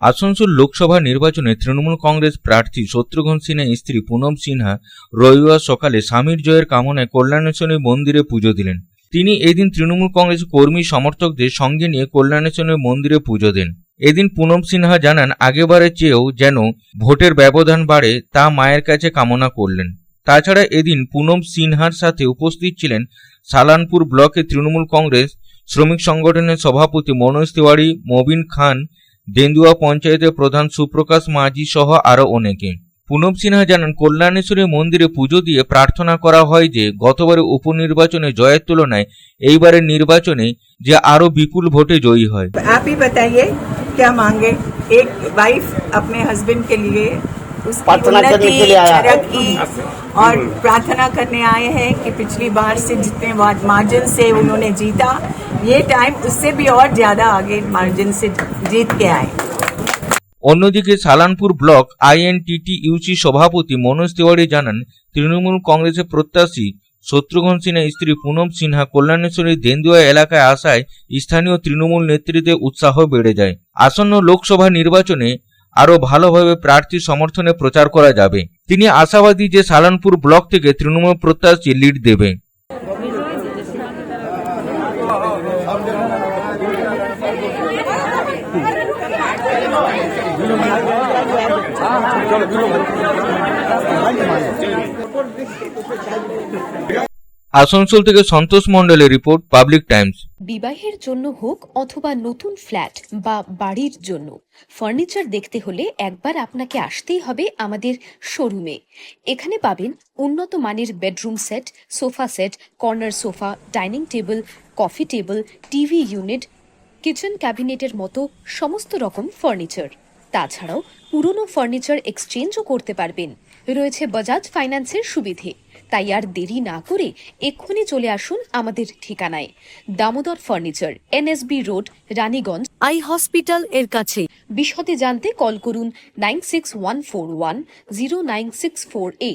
আসানসোল লোকসভা নির্বাচনে তৃণমূল কংগ্রেস প্রার্থী শত্রুঘ্ন সিনহা, স্ত্রী পুনম সিনহা রবিবার সকালে স্বামীর জয়ের কামনায় কল্যাণেশ্বরী মন্দিরে পুজো দিলেন। তিনি এদিন তৃণমূল কংগ্রেস কর্মী সমর্থকদের সঙ্গে নিয়ে কল্যাণেশ্বরী মন্দিরে পুজো দেন। এদিন পুনম সিনহা জানান, আগেবারের চেয়েও যেন ভোটের ব্যবধান বাড়ে, তা মায়ের কাছে কামনা করলেন। তাছাড়া এদিন পুনম সিনহার সাথে উপস্থিত ছিলেন সালানপুর ব্লকে তৃণমূল কংগ্রেস শ্রমিক সংগঠনের সভাপতি মনোজ তিওয়ারি, মবিন খান দেন্দুয়া পঞ্চায়েতের প্রধান সুপ্রকাশ মাঝি সহ আরও অনেকে পুনম সিনহা জানান কল্যাণেশ্বরী মন্দিরে পুজো দিয়ে প্রার্থনা করা হয় যে গতবারের উপনির্বাচনে জয়ের তুলনায় এইবারের নির্বাচনে যে আরও বিপুল ভোটে জয়ী হয় आप ही बताइए क्या मांगे एक वाइफ अपने हस्बैंड के लिए उसकी प्रार्थना करने उन्नति, के लिए आया है। तरक्की और प्रार्थना करने आए हैं कि पिछली बार से जितने मार्जिन से उन्होंने जीता ये टाइम उससे भी और ज्यादा आगे मार्जिन से जीत के आए অন্যদিকে সালানপুর ব্লক আইএনটিটি ইউসি সভাপতি মনোজ তিওয়ারি জানান তৃণমূল কংগ্রেসের প্রত্যাশী শত্রুঘ্ন সিনহা স্ত্রী পুনম সিনহা কল্যাণেশ্বরী দেন্দুয়া এলাকায় আসায় স্থানীয় তৃণমূল নেতৃত্বে উৎসাহ বেড়ে যায় আসন্ন লোকসভা নির্বাচনে আরও ভালোভাবে প্রার্থী সমর্থনে প্রচার করা যাবে তিনি আশাবাদী যে সালানপুর ব্লক থেকে তৃণমূল প্রত্যাশী লিড দেবে চলো আসানসোল থেকে সন্তোষ মণ্ডলের রিপোর্ট, পাবলিক টাইমস। বিবাহের জন্য হোক অথবা নতুন ফ্ল্যাট বা বাড়ির জন্য, ফার্নিচার দেখতে হলে একবার আপনাকে আসতেই হবে আমাদের শোরুমে। এখানে পাবেন উন্নত মানের bedroom set, sofa set, corner sofa, dining table, coffee table, TV unit, kitchen ক্যাবিনেটের মতো সমস্ত রকম ফার্নিচার। তাছাড়াও পুরনো ফার্নিচার এক্সচেঞ্জও করতে পারবেন। রয়েছে বাজাজ ফাইন্যান্সের সুবিধে। তাই আর দেরি না করে এক্ষুনি চলে আসুন আমাদের ঠিকানায়। Damodar furniture NSB road Raniganj. Eye hospital এর কাছে। বিশদে জানতে কল করুন nine six one four one zero nine six four eight.